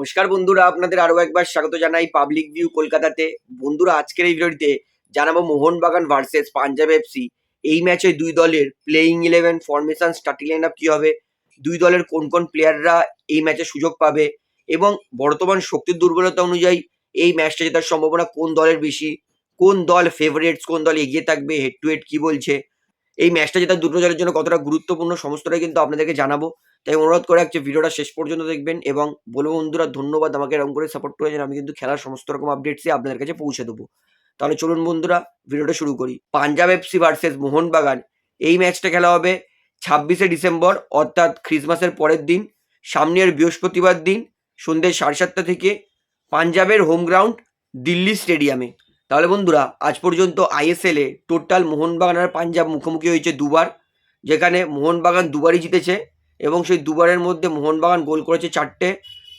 নমস্কার বন্ধুরা, আপনাদের আরও একবার স্বাগত জানাই পাবলিক ভিউ কলকাতাতে। বন্ধুরা, আজকের এই ভিডিওটিতে জানাব মোহনবাগান ভার্সেস পাঞ্জাব এফসি এই ম্যাচে দুই দলের playing eleven formation starting line up কি হবে? দুই দলের কোন কোন প্লেয়াররা এই ম্যাচে সুযোগ পাবে? এবং বর্তমান শক্তির দুর্বলতা অনুযায়ী এই ম্যাচটা জেতার সম্ভাবনা কোন দলের বেশি? কোন দল ফেভারিটস কোন দল এগিয়ে থাকবে হেড টু হেড কি বলছে? এই ম্যাচটা জেতার দুটো দলের জন্য কতটা গুরুত্বপূর্ণ সমস্তটাই কিন্তু আপনাদেরকে জানাব। তাই অনুরোধ করে রাখছি ভিডিওটা শেষ পর্যন্ত দেখবেন এবং বলব বন্ধুরা, ধন্যবাদ আমাকে এরকম করে সাপোর্ট করেছেন আমি কিন্তু খেলার সমস্ত রকম আপডেটসই আপনাদের কাছে পৌঁছে দেবো। তাহলে চলুন বন্ধুরা ভিডিওটা শুরু করি। পাঞ্জাব এফসি ভার্সেস মোহনবাগান, এই ম্যাচটা খেলা হবে ছাব্বিশে ডিসেম্বর, অর্থাৎ ক্রিসমাসের পরের দিন, সামনের বৃহস্পতিবার দিন সন্ধ্যে সাড়ে সাতটা থেকে পাঞ্জাবের হোম গ্রাউন্ড দিল্লি স্টেডিয়ামে তাহলে বন্ধুরা, আজ পর্যন্ত আইএসএলে টোটাল মোহনবাগান আর পাঞ্জাব মুখোমুখি হয়েছে দুবার, যেখানে মোহনবাগান দুবারই জিতেছে। এবং সেই দুবারের মধ্যে মোহনবাগান গোল করেছে চারটে,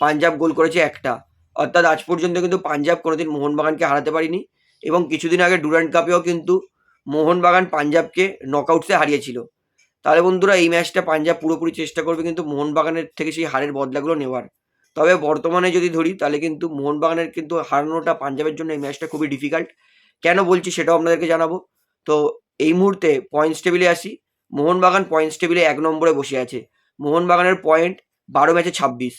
পাঞ্জাব গোল করেছে একটা। অর্থাৎ আজ পর্যন্ত কিন্তু পাঞ্জাব কোনোদিন মোহনবাগানকে হারাতে পারিনি এবং কিছুদিন আগে ডুরান্ড কাপেও কিন্তু মোহনবাগান পাঞ্জাবকে নকআউটসে হারিয়েছিল। তাহলে বন্ধুরা, এই ম্যাচটা পাঞ্জাব পুরোপুরি চেষ্টা করবে কিন্তু মোহনবাগানের থেকে সেই হারের বদলাগুলো নেওয়ার। তবে বর্তমানে যদি ধরি, তাহলে কিন্তু মোহনবাগানের কিন্তু হারানোটা পাঞ্জাবের জন্য এই ম্যাচটা খুবই ডিফিকাল্ট। কেন বলছি সেটাও আপনাদেরকে জানাব। তো এই মুহূর্তে পয়েন্টস টেবিলে আসি। মোহনবাগান পয়েন্টস টেবিলে এক নম্বরে বসে আছে। মোহনবাগানের পয়েন্ট বারো ম্যাচে ছাব্বিশ।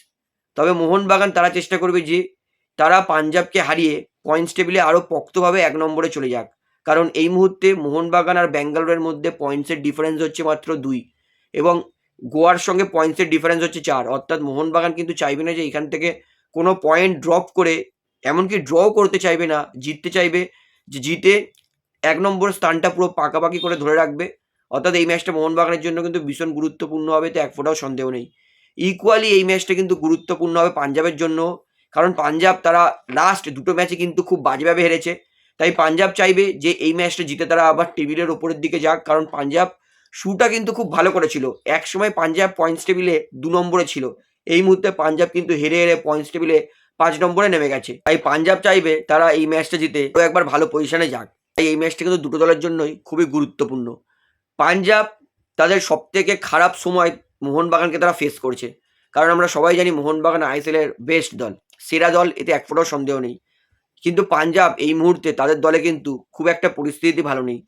তবে মোহনবাগান তারা চেষ্টা করবে যে তারা পাঞ্জাবকে হারিয়ে পয়েন্টস টেবিলে আরও পক্তভাবে এক নম্বরে চলে যাক। কারণ এই মুহূর্তে মোহনবাগান আর ব্যাঙ্গালোরের মধ্যে পয়েন্টসের ডিফারেন্স হচ্ছে মাত্র দুই এবং গোয়ার সঙ্গে পয়েন্টসের ডিফারেন্স হচ্ছে চার। অর্থাৎ মোহনবাগান কিন্তু চাইবে না যে এখান থেকে কোনো পয়েন্ট ড্রপ করে, এমনকি ড্রও করতে চাইবে না, জিততে চাইবে, যে জিতে এক নম্বর স্থানটা পুরো পাকাপাকি করে ধরে রাখবে। অর্থাৎ এই ম্যাচটা মোহনবাগানের জন্য কিন্তু ভীষণ গুরুত্বপূর্ণ হবে, তো এক ফোটাও সন্দেহ নেই। ইকুয়ালি এই ম্যাচটা কিন্তু গুরুত্বপূর্ণ হবে পাঞ্জাবের জন্য, কারণ পাঞ্জাব তারা লাস্ট দুটো ম্যাচে কিন্তু খুব বাজেভাবে হেরেছে। তাই পাঞ্জাব চাইবে যে এই ম্যাচটা জিতে তারা আবার টেবিলের ওপরের দিকে যাক, কারণ পাঞ্জাব শুটা কিন্তু খুব ভালো করেছিল। এক সময় পাঞ্জাব পয়েন্টস টেবিলে দু নম্বরে ছিল। এই মুহূর্তে পাঞ্জাব কিন্তু হেরে হেরে পয়েন্টস টেবিলে পাঁচ নম্বরে নেমে গেছে। তাই পাঞ্জাব চাইবে তারা এই ম্যাচটা জিতে একবার ভালো পজিশনে যাক। তাই এই ম্যাচটা কিন্তু দুটো দলের জন্যই খুবই গুরুত্বপূর্ণ। পাঞ্জাব তাদের সবথেকে খারাপ সময় মোহনবাগানকে তারা ফেস করছে। কারণ আমরা সবাই জানি মোহনবাগান আইএসএলের বেস্ট দল। সেরা দল, এতে এক ফোটাও সন্দেহ নেই। কিন্তু পাঞ্জাব এই মুহূর্তে তাদের দলে কিন্তু খুব একটা পরিস্থিতি ভালো নেই।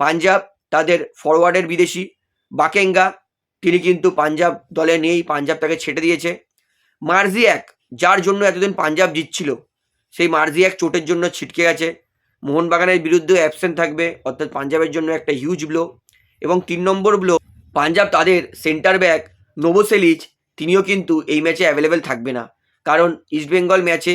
পাঞ্জাব তাদের ফরওয়ার্ডের বিদেশি, বাকেঙ্গা, তিনি কিন্তু পাঞ্জাব দলে নেই, পাঞ্জাব তাকে ছেটে দিয়েছে। মার্জি এক, যার জন্য এতদিন পাঞ্জাব জিতছিল, সেই মার্জি এক চোটের জন্য ছিটকে গেছে। মোহনবাগানের বিরুদ্ধে অ্যাবসেন্ট থাকবে, অর্থাৎ পাঞ্জাবের জন্য একটা হিউজ ব্লো এবং তিন নম্বর ব্লো পাঞ্জাব তাদের সেন্টার ব্যাক নোভোসেলিচ তিনিও কিন্তু এই ম্যাচে অ্যাভেলেবেল থাকবে না। কারণ ইস্টবেঙ্গল ম্যাচে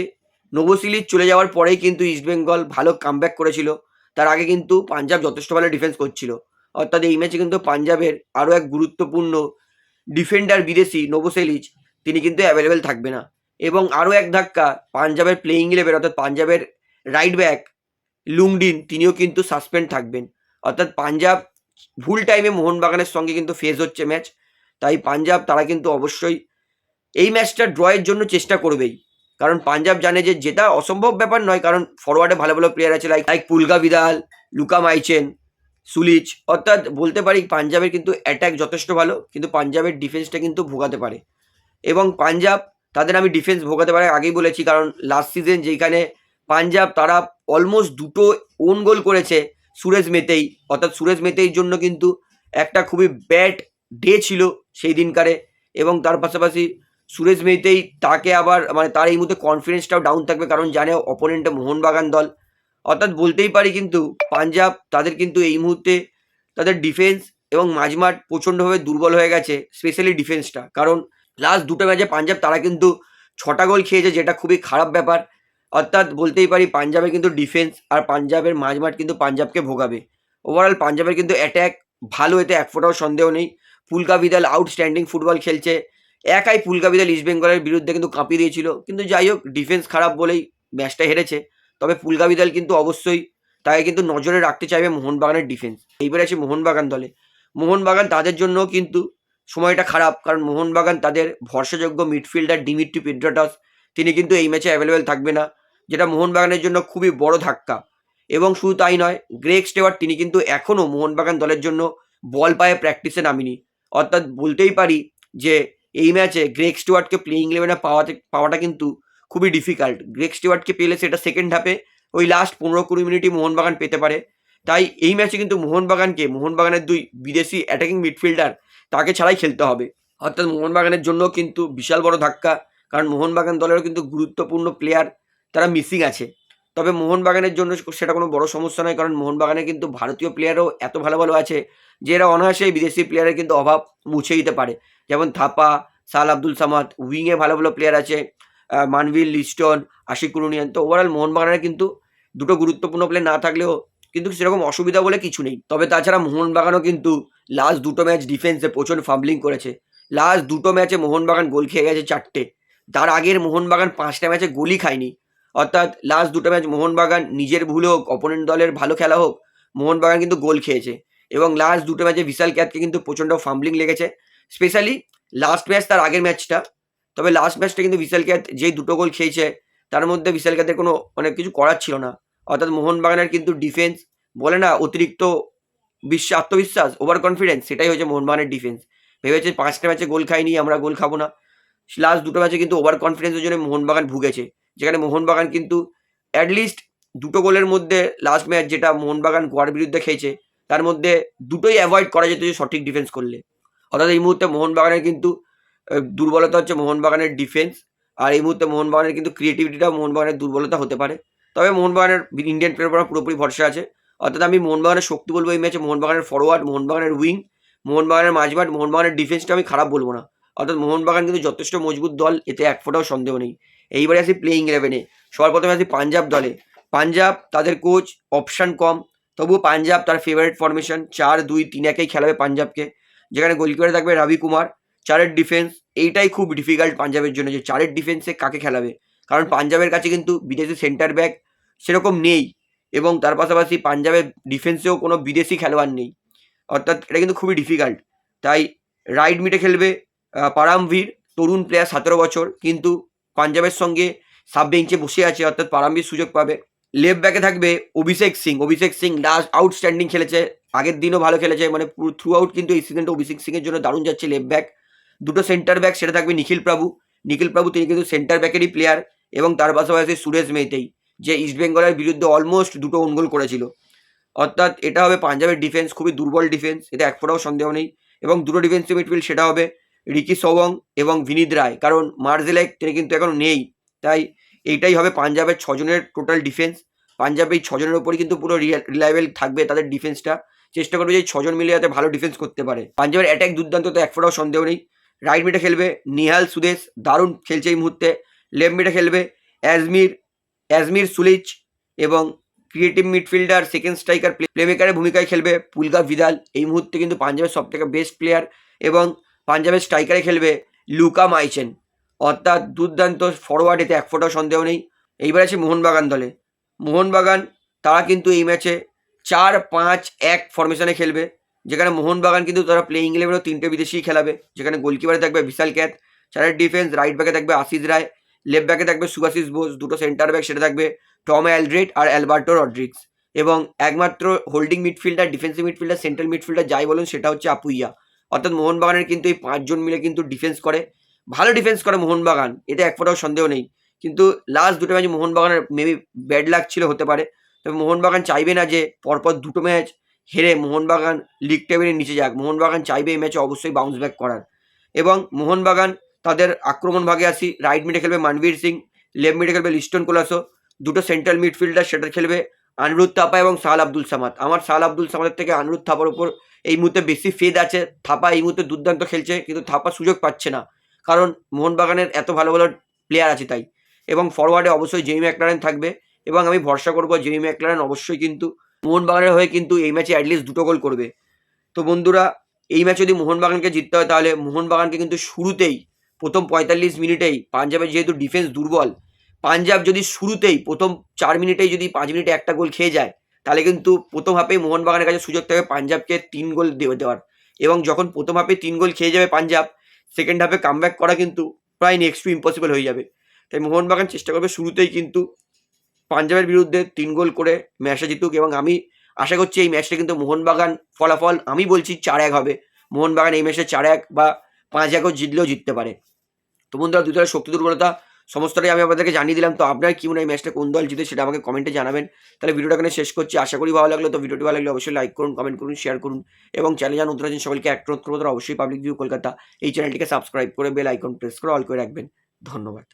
নোভোসিলিচ চলে যাওয়ার পরেই কিন্তু ইস্টবেঙ্গল ভালো কামব্যাক করেছিল। তার আগে কিন্তু পাঞ্জাব যথেষ্ট ভালো ডিফেন্স করছিল। অর্থাৎ এই ম্যাচে কিন্তু পাঞ্জাবের আরও এক গুরুত্বপূর্ণ ডিফেন্ডার বিদেশি নোভোসেলিচ তিনি কিন্তু অ্যাভেলেবেল থাকবে না। এবং আরও এক ধাক্কা পাঞ্জাবের প্লেইং ইলেভেন অর্থাৎ পাঞ্জাবের রাইট ব্যাক লুংডিন, তিনিও কিন্তু সাসপেন্ড থাকবেন। অর্থাৎ পাঞ্জাব ভুল টাইমে মোহনবাগানের সঙ্গে কিন্তু ফেস হচ্ছে ম্যাচ তাই পাঞ্জাব তারা কিন্তু অবশ্যই এই ম্যাচটা ড্রয়ের জন্য চেষ্টা করবেই। কারণ পাঞ্জাব জানে যে যেটা অসম্ভব ব্যাপার নয়, কারণ ফরওয়ার্ডে ভালো ভালো প্লেয়ার আছে like like পুলকা বিদাল, Luka Majcen, Suljic. অর্থাৎ বলতে পারি পাঞ্জাবের কিন্তু অ্যাটাক যথেষ্ট ভালো, কিন্তু পাঞ্জাবের ডিফেন্সটা কিন্তু ভোগাতে পারে। এবং পাঞ্জাব তাদের আমি ডিফেন্স ভোগাতে পারে, আগেই বলেছি, কারণ লাস্ট সিজন যেখানে পাঞ্জাব তারা অলমোস্ট দুটো ওন গোল করেছে সুরেশ মেতেই, অর্থাৎ সুরেশ মেতেইর জন্য কিন্তু একটা খুবই ব্যাড ডে ছিল সেই দিনকারে এবং তার পাশাপাশি সুরেশ মেতেই তাকে আবার মানে তার এই মুহূর্তে কনফিডেন্সটাও ডাউন থাকবে কারণ জানে অপোনেন্টে মোহনবাগান দল। অর্থাৎ বলতেই পারি কিন্তু পাঞ্জাব তাদের কিন্তু এই মুহূর্তে তাদের ডিফেন্স এবং মাঝমাঠ প্রচণ্ডভাবে দুর্বল হয়ে গেছে স্পেশালি ডিফেন্সটা কারণ লাস্ট দুটো ম্যাচে পাঞ্জাব তারা কিন্তু ছটা গোল খেয়েছে, যেটা খুবই খারাপ ব্যাপার। অর্থাৎ বলতেই পারি পাঞ্জাবের কিন্তু ডিফেন্স আর পাঞ্জাবের মাঝমাঠ কিন্তু পাঞ্জাবকে ভোগাবে। ওভারঅল পাঞ্জাবের কিন্তু অ্যাট্যাক ভালো, এতে এক ফোটাও সন্দেহ নেই। পুলকা বিদাল আউটস্ট্যান্ডিং ফুটবল খেলছে। একাই পুলকা বিদাল ইস্ট বেঙ্গলের বিরুদ্ধে কিন্তু কাঁপিয়ে দিয়েছিল। কিন্তু যাই হোক ডিফেন্স খারাপ বলেই ম্যাচটা হেরেছে। তবে পুলকা বিদাল কিন্তু অবশ্যই তাকে কিন্তু নজরে রাখতে চাইবে মোহনবাগানের ডিফেন্স এইবার আছে মোহনবাগান দলে। মোহনবাগান তাদের জন্য কিন্তু সময়টা খারাপ। কারণ মোহনবাগান তাদের ভরসাযোগ্য মিডফিল্ডার ডিমিট্রি পেড্রাটস তিনি কিন্তু এই ম্যাচে অ্যাভেলেবেল থাকবে না, যেটা মোহনবাগানের জন্য খুবই বড় ধাক্কা। এবং শুধু তাই নয় গ্রেক স্টেওয়ার্ট তিনি কিন্তু এখনও মোহনবাগান দলের জন্য বল পায়ে প্র্যাকটিসে নামিনি। অর্থাৎ বলতেই পারি যে এই ম্যাচে গ্রেক স্টুয়ার্টকে প্লেইং ইলেভেনে পাওয়াতে, পাওয়াটা কিন্তু খুবই ডিফিকাল্ট গ্রেক স্টিওয়ার্টকে পেলে সেটা সেকেন্ড হাফে ওই লাস্ট পনেরো কুড়ি মিনিটই মোহনবাগান পেতে পারে। তাই এই ম্যাচে কিন্তু মোহনবাগানকে, মোহনবাগানের দুই বিদেশি অ্যাটাকিং মিডফিল্ডার তাকে ছাড়াই খেলতে হবে। অর্থাৎ মোহনবাগানের জন্য কিন্তু বিশাল বড় ধাক্কা। কারণ মোহনবাগান দলেরও কিন্তু গুরুত্বপূর্ণ প্লেয়ার তারা মিসিং আছে। তবে মোহনবাগানের জন্য সেটা কোনো বড় সমস্যা নয়, কারণ মোহনবাগানে কিন্তু ভারতীয় প্লেয়ারও এত ভালো ভালো আছে যে এরা অনায়াসেই বিদেশি প্লেয়ারের কিন্তু অভাব মুছে দিতে পারে। যেমন থাপা, সাল আব্দুল সামাদ উইংয়ে ভালো ভালো প্লেয়ার আছে মানভিল লিস্টন, আশিক কুরুনিয়ান। তো ওভারঅল মোহনবাগানের কিন্তু দুটো গুরুত্বপূর্ণ প্লেয়ার না থাকলেও কিন্তু সেরকম অসুবিধা বলে কিছু নেই। তবে তাছাড়া মোহনবাগানও কিন্তু লাস্ট দুটো ম্যাচ ডিফেন্সে প্রচণ্ড ফাম্বলিং করেছে। লাস্ট দুটো ম্যাচে মোহনবাগান গোল খেয়ে গেছে চারটে। তার আগের মোহনবাগান পাঁচটা ম্যাচে গোলই খায়নি। অর্থাৎ লাস্ট দুটো ম্যাচ মোহনবাগান নিজের ভুল হোক অপোনেন্ট দলের ভালো খেলা হোক, মোহনবাগান কিন্তু গোল খেয়েছে। এবং লাস্ট দুটো ম্যাচে বিশাল ক্যাতকে কিন্তু প্রচণ্ড ফাম্বলিং লেগেছে। স্পেশালি লাস্ট ম্যাচ তার আগের ম্যাচটা তবে লাস্ট ম্যাচটা কিন্তু বিশাল ক্যাত যেই দুটো গোল খেয়েছে, তার মধ্যে বিশাল ক্যাথের কোনো অনেক কিছু করার ছিল না। অর্থাৎ মোহনবাগানের কিন্তু ডিফেন্স বলে না, অতিরিক্ত বিশ্ব, আত্মবিশ্বাস ওভার কনফিডেন্স সেটাই হয়েছে মোহনবাগানের ডিফেন্স ভেবেছে পাঁচটা ম্যাচে গোল খাইনি, আমরা গোল খাব না। লাস্ট দুটো ম্যাচে কিন্তু ওভার কনফিডেন্সের জন্য মোহনবাগান ভুগেছে। যেখানে মোহনবাগান কিন্তু অ্যাটলিস্ট দুটো গোলের মধ্যে লাস্ট ম্যাচ যেটা মোহনবাগান গোয়ার বিরুদ্ধে খেয়েছে, তার মধ্যে দুটোই অ্যাভয়েড করা যেত যে সঠিক ডিফেন্স করলে। অর্থাৎ এই মুহূর্তে মোহনবাগানের কিন্তু দুর্বলতা হচ্ছে মোহনবাগানের ডিফেন্স আর এই মুহূর্তে মোহনবাগানের কিন্তু ক্রিয়েটিভিটিটাও মোহনবাগানের দুর্বলতা হতে পারে। তবে মোহনবাগানের ইন্ডিয়ান প্লেয়ার পুরোপুরি ভরসা আছে। অর্থাৎ আমি মোহনবাগানের শক্তি বলব এই ম্যাচে মোহনবাগানের ফরওয়ার্ড মোহনবাগানের উইং মোহনবাগানের মাঝমাঠ মোহনবাগানের ডিফেন্সটা আমি খারাপ বলব না। অর্থাৎ মোহনবাগান কিন্তু যথেষ্ট মজবুত দল, এতে এক ফোঁটাও সন্দেহ নেই। এইবারে আসি প্লেইং ইলেভেনে সবার প্রথমে আসি পাঞ্জাব দলে। পাঞ্জাব তাদের কোচ অপশান কম, তবুও পাঞ্জাব তার ফেভারিট ফরমেশন চার, দুই, তিন, একেই খেলাবে পাঞ্জাবকে। যেখানে গোলকিপারে থাকবে রবি কুমার। চারের ডিফেন্স এইটাই খুব ডিফিকাল্ট পাঞ্জাবের জন্য যে চারের ডিফেন্সে কাকে খেলাবে। কারণ পাঞ্জাবের কাছে কিন্তু বিদেশি সেন্টার ব্যাক সেরকম নেই এবং তার পাশাপাশি পাঞ্জাবের ডিফেন্সেও কোনো বিদেশি খেলোয়াড় নেই। অর্থাৎ এটা কিন্তু খুবই ডিফিকাল্ট তাই রাইট মিটে খেলবে পারামভীর তরুণ প্লেয়ার সতেরো বছর, কিন্তু পাঞ্জাবের সঙ্গে সাব বেঞ্চে বসে আছে, অর্থাৎ পারামভীর সুযোগ পাবে। লেফট ব্যাকে থাকবে অভিষেক সিং। অভিষেক সিং লাস্ট আউটস্ট্যান্ডিং খেলেছে, আগের দিনও ভালো খেলেছে মানে থ্রু আউট কিন্তু এই সিজনটা অভিষেক সিংয়ের জন্য দারুণ যাচ্ছে লেফট ব্যাক দুটো সেন্টার ব্যাক সেটা থাকবে নিখিল প্রভু। নিখিল প্রভু তিনি কিন্তু সেন্টার ব্যাকেরই প্লেয়ার এবং তার পাশাপাশি সুরেশ মেইতেই, যে ইস্টবেঙ্গলের বিরুদ্ধে অলমোস্ট দুটো ওন গোল করেছিল। অর্থাৎ এটা হবে পাঞ্জাবের ডিফেন্স খুবই দুর্বল ডিফেন্স এটা এক ফোটাও সন্দেহ নেই। এবং দুটো ডিফেন্সিভ মিডফিল্ড সেটা হবে রিকি সবং এবং বিনীত রায়। কারণ মার্জেলেক তিনি কিন্তু এখন নেই। তাই এইটাই হবে পাঞ্জাবের ছজনের টোটাল ডিফেন্স পাঞ্জাব এই ছজনের উপরই কিন্তু পুরো রিলায়েবল থাকবে তাদের ডিফেন্সটা চেষ্টা করবে যে ছজন মিলে যাতে ভালো ডিফেন্স করতে পারে। পাঞ্জাবের অ্যাটাক দুর্দান্ত, তো এক ফোটাও সন্দেহ নেই। রাইট মিডে খেলবে নিহাল সুদেশ। দারুণ খেলছে এই মুহূর্তে। লেফট মিডে খেলবে অ্যাজমির অ্যাজমির সুলিচ এবং creative midfielder second striker play প্লেমেকারের ভূমিকায় খেলবে পুলগা ভিদাল। এই মুহূর্তে কিন্তু পাঞ্জাবের সবথেকে বেস্ট প্লেয়ার এবং পাঞ্জাবের স্ট্রাইকারে খেলবে লুকা মাইচেন। অর্থাৎ দুর্দান্ত ফরওয়ার্ড এতে এক ফোটাও সন্দেহ নেই। এইবার আছে মোহনবাগান দলে। মোহনবাগান, তারা কিন্তু এই ম্যাচে চার পাঁচ এক ফরমেশনে খেলবে। যেখানে মোহনবাগান কিন্তু তারা প্লেইং ইলেভেনও তিনটে বিদেশি খেলাবে। যেখানে গোলকিপারে থাকবে বিশাল ক্যাত চারের ডিফেন্স রাইট ব্যাকে থাকবে আশিস রায়। লেফট ব্যাকে থাকবে সুভাশিস বোস। দুটো সেন্টার ব্যাক সেটা থাকবে টম অ্যালড্রেড আর অ্যালবার্টো রড্রিক্স এবং একমাত্র holding midfielder defensive midfielder central midfielder যাই বলুন, সেটা হচ্ছে আপুইয়া। অর্থাৎ মোহনবাগানের কিন্তু এই পাঁচজন মিলে কিন্তু ডিফেন্স করে। ভালো ডিফেন্স করে মোহনবাগান এতে এক ফোটাও সন্দেহ নেই। কিন্তু লাস্ট দুটো ম্যাচ মোহনবাগানের মেবি ব্যাড লাক ছিল, হতে পারে। তবে মোহনবাগান চাইবে না যে পরপর দুটো ম্যাচ হেরে মোহনবাগান লিগ টেবিলের নিচে যাক। মোহনবাগান চাইবে এই ম্যাচে অবশ্যই বাউন্স ব্যাক করার। এবং মোহনবাগান তাদের আক্রমণ ভাগে আসি রাইট মিডে খেলবে মানবীর সিং লেফট মিডে খেলবে লিস্টন কোলাসো। দুটো সেন্ট্রাল মিডফিল্ডার সেটা খেলবে আনিরুদ্ধ থাপা এবং সাল আব্দুল সামাদ। আমার সাল আব্দুল সামাদের থেকে আনিরুদ্ধ থাপার উপর এই মুহূর্তে বেশি ফেদ আছে, থাপা এই মুহূর্তে দুর্দান্ত খেলছে, কিন্তু থাপা সুযোগ পাচ্ছে না। কারণ মোহনবাগানের এত ভালো ভালো প্লেয়ার আছে তাই। এবং ফরওয়ার্ডে অবশ্যই জেমি ম্যাকলারেন থাকবে, এবং আমি ভরসা করব জেমি ম্যাকলারেন অবশ্যই কিন্তু মোহনবাগানের হয়ে কিন্তু এই ম্যাচে অ্যাটলিস্ট দুটো গোল করবে। তো বন্ধুরা, এই ম্যাচ যদি মোহনবাগানকে জিততে হয়, তাহলে মোহনবাগানকে কিন্তু শুরুতেই, প্রথম পঁয়তাল্লিশ মিনিটেই, পাঞ্জাবের যেহেতু ডিফেন্স দুর্বল, পাঞ্জাব যদি শুরুতেই, প্রথম চার মিনিটেই যদি পাঁচ মিনিটে একটা গোল খেয়ে যায় তাহলে কিন্তু প্রথম হাফেই মোহনবাগানের কাছে সুযোগ থাকবে পাঞ্জাবকে তিন গোল দেওয়া দেওয়ার। এবং যখন প্রথম হাফে তিন গোল খেয়ে যাবে পাঞ্জাব সেকেন্ড হাফে কামব্যাক করা কিন্তু প্রায় নেক্সট টু ইম্পসিবল হয়ে যাবে। তাই মোহনবাগান চেষ্টা করবে শুরুতেই কিন্তু পাঞ্জাবের বিরুদ্ধে তিন গোল করে ম্যাচটা জিতুক এবং আমি আশা করছি এই ম্যাচটা কিন্তু মোহনবাগান ফলাফল আমি বলছি চার এক হবে। মোহনবাগান এই ম্যাচে চার এক বা পাঁচ একও জিতলেও জিততে পারে। তো বন্ধুরা দলের শক্তি দুর্বলতা সমস্তটাই আমি আপনাদেরকে জানিয়ে দিলাম। তো আপনার কি মনে হয় ম্যাচটা কোন দল জিতে সেটা আমাকে কমেন্টে জানাবেন। তাহলে ভিডিওটা এখানে শেষ করছি। আশা করি ভালো লাগল। তো ভিডিওটি ভালো লাগলে অবশ্যই লাইক করুন কমেন্ট করুন শেয়ার করুন। এবং চ্যানেল জান উত্তরাজন সকলকে এক অনুরোধ করব। তারা অবশ্যই পাবলিক ভিউ কলকাতা এই চ্যানেলটিকে সাবস্ক্রাইব করে বেল আইকন প্রেস করে অল করে রাখবেন। ধন্যবাদ।